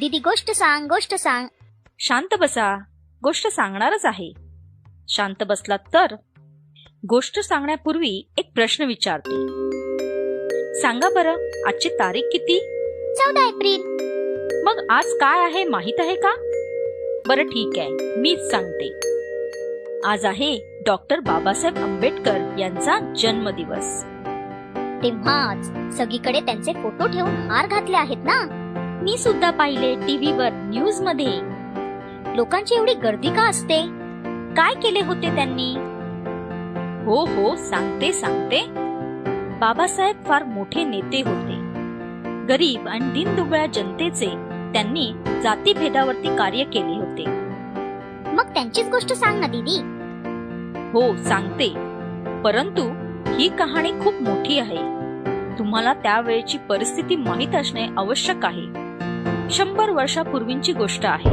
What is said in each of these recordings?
दीदी गोष्ट सांग गोष्ट सांग. शांत बसा. गोष्ट सांगणारच आहे. शांत बसलात तर गोष्ट सांगण्यापूर्वी एक प्रश्न विचारते. सांगा बरं आजची तारीख किती? चौदा एप्रिल. मग आज काय आहे माहीत आहे का? बरं ठीक आहे मीच सांगते. आज आहे डॉक्टर बाबासाहेब आंबेडकर यांचा जन्मदिवस. तेव्हाच सगळीकडे त्यांचे फोटो ठेवून हार घातले आहेत ना? मी सुद्धा पाहिले टीव्हीवर न्यूजमध्ये लोकांची एवढी गर्दी का असते? काय केले होते त्यांनी? हो हो सांगते सांगते. बाबासाहेब फार मोठे नेते होते. गरीब आणि दीनदुबळ्या जनतेचे त्यांनी जातीभेदावरती कार्य केले होते. मग त्यांचीच गोष्ट सांग ना दीदी. हो सांगते. परंतु ही कहाणी खूप मोठी आहे. तुम्हाला त्यावेळेची परिस्थिती माहीत असणे आवश्यक आहे. शंभर वर्षापूर्वींची गोष्ट आहे.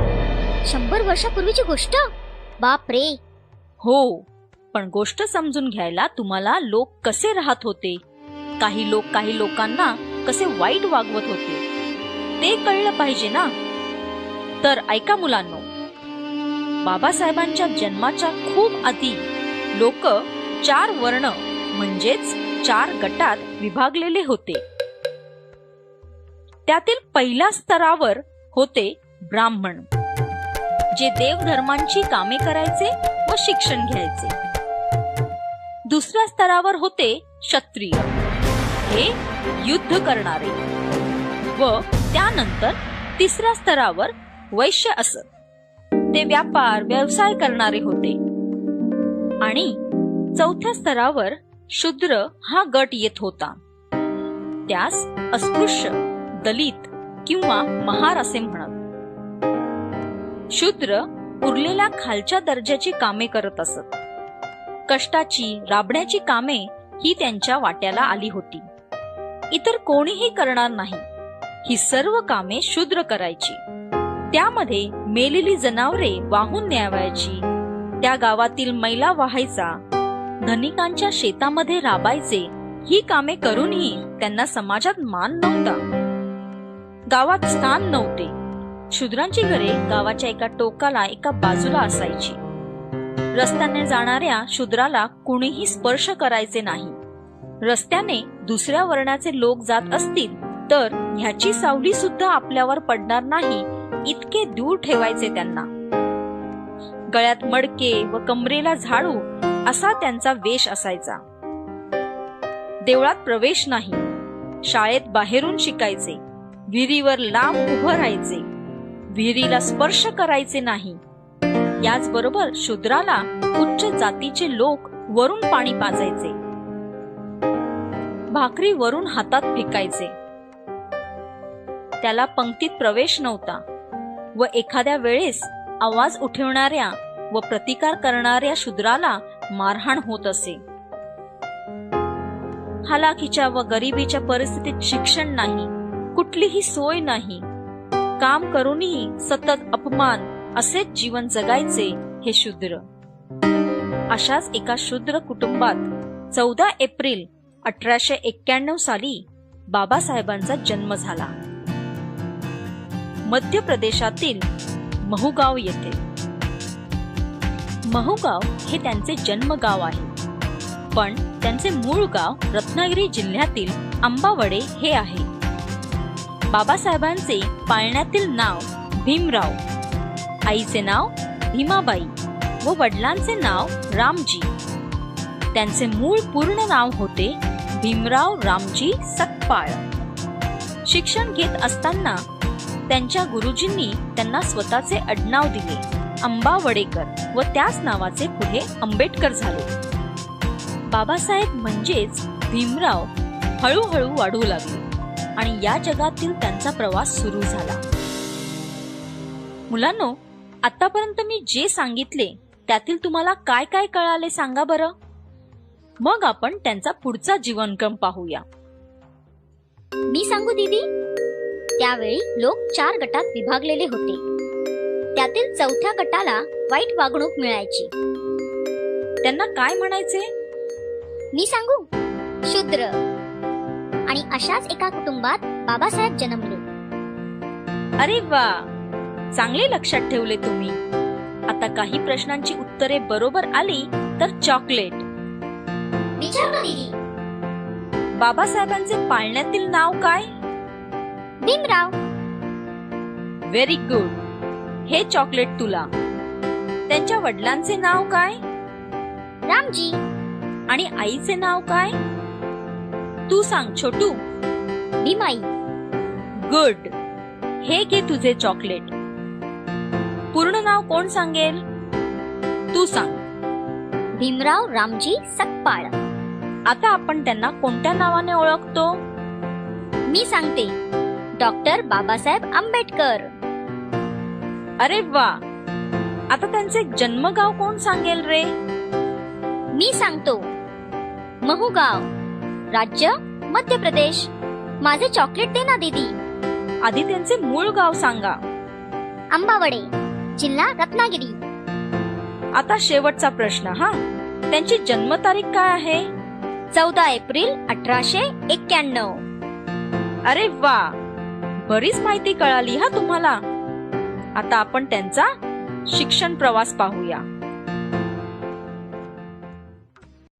शंभर वर्षापूर्वीची गोष्ट? बाप रे. हो पण गोष्ट समजून घ्यायला तुम्हाला लोक कसे राहत होते? काही लोक काही लोकांना कसे वाईट वागवत होते? ते कळलं पाहिजे ना? तर ऐका मुलांनो बाबासाहेबांच्या जन्माच्या खूप आधी लोक चार वर्ण म्हणजेच चार गटात विभागलेले होते. त्यातील पहिल्या स्तरावर होते ब्राह्मण जे देवधर्मांची कामे करायचे व शिक्षण घ्यायचे. दुसऱ्या स्तरावर होते क्षत्रिय हे युद्ध करणारे व त्यानंतर तिसऱ्या स्तरावर वैश्य असत. ते व्यापार व्यवसाय करणारे होते. आणि चौथ्या स्तरावर शूद्र हा गट येत होता. त्यास अस्पृश्य दलित किंवा महार असे म्हणत. शूद्र उरलेल्या खालच्या दर्जाची कामे करत असत. कष्टाची राबण्याची कामे ही त्यांच्या वाट्याला आली होती. इतर कोणीही करणार नाही. ही सर्व कामे शूद्र करायची. त्यामध्ये मेलेली जनावरे वाहून न्यावायची. त्या गावातील मैला वाहायचा. धनिकांच्या शेतामध्ये राबायचे. ही कामे करूनही त्यांना समाजात मान नव्हता. गावात स्थान नव्हते. शूद्रांची घरे गावाच्या एका टोकाला एका बाजूला असायची. रस्त्याने जाणाऱ्या शूद्राला कुणीही स्पर्श करायचे नाही. रस्त्याने दुसऱ्या वर्णाचे लोक जात असतील तर ह्याची सावली सुद्धा आपल्यावर पडणार नाही इतके दूर ठेवायचे त्यांना. गळ्यात मडके व कमरेला झाडू असा त्यांचा वेश असायचा. देवळात प्रवेश नाही. शाळेत बाहेरून शिकायचे. विहिरीवर लांब उभं राहायचे. विहिरीला स्पर्श करायचे नाही. याचबरोबर शूद्राला उच्च जातीचे लोक वरून पाणी पाजायचे. भाकरी वरून हातात फेकायचे. त्याला पंक्तीत प्रवेश नव्हता व एखाद्या वेळेस आवाज उठवणाऱ्या व प्रतिकार करणाऱ्या शूद्राला मारहाण होत असे. हालाखीच्या व गरिबीच्या परिस्थितीत शिक्षण नाही. कुठलीही सोय नाही. काम करूनही सतत अपमान असेच जीवन जगायचे हे शूद्र. अशाच एका शूद्र कुटुंबात चौदा एप्रिल अठराशे एक्क्याण्णव साली बाबासाहेबांचा जन्म झाला. मध्य प्रदेशातील महूगाव येथे. महूगाव हे त्यांचे जन्मगाव आहे. पण त्यांचे मूळ गाव रत्नागिरी जिल्ह्यातील आंबावडे हे आहे. बाबासाहेबांचे पाळण्यातील नाव भीमराव. आईचे नाव भीमाबाई व वडिलांचे नाव रामजी. त्यांचे मूळ पूर्ण नाव होते भीमराव रामजी सकपाळ शिक्षण घेत असताना त्यांच्या गुरुजींनी त्यांना स्वतःचे आडनाव दिले. अंबावडेकर व त्याच नावाचे पुढे आंबेडकर झाले. बाबासाहेब म्हणजेच भीमराव हळूहळू वाढू लागले. आणि या जगातील त्यांचा प्रवास सुरू झाला. मुलांनो आतापर्यंत मी जे सांगितले त्यातील तुम्हाला काय काय कळाले सांगा बरं. मग आपण त्यांचा पुढचा जीवनक्रम पाहूया. मी सांगू दीदी? त्यावेळी लोक चार गटात विभागलेले होते. त्यातील चौथ्या गटाला वाईट वागणूक मिळायची. त्यांना काय म्हणायचे? मी सांगू? शूद्र. आणि अशाच एका कुटुंबात बाबासाहेब जन्मले. अरे वा! चांगले लक्षात ठेवले तुम्ही. आता काही प्रश्नांची उत्तरे बरोबर आली तर चॉकलेट बाबासाहेबांचे पाळण्यातील नाव काय? भीमराव. व्हेरी गुड हे चॉकलेट तुला. त्यांच्या वडिलांचे नाव काय? रामजी. आणि आईचे नाव काय? तू सांग छोटू. भीमाई गुड. हे घे तुझे चॉकलेट. पूर्ण नाव कोण सांगेल? तू सांग. भीमराव रामजी सकपाळ आता आपण त्यांना कोणत्या नावाने ओळखतो? मी सांगते. डॉक्टर बाबासाहेब आंबेडकर. अरे वा. आता त्यांचे जन्मगाव कोण सांगेल रे? मी सांगतो. महूगाव. राज्य मध्य प्रदेश. माझे चॉकलेट दे ना दीदी. आधी त्यांचे मूळ गाव सांगा. आंबावडे जिल्हा रत्नागिरी. आता शेवटचा प्रश्न हा. त्यांची जन्मतारीख काय आहे? चौदा एप्रिल अठराशे एक्क्याण्णव. अरे वा! बरीच माहिती कळाली हा तुम्हाला. आता आपण त्यांचा शिक्षण प्रवास पाहूया.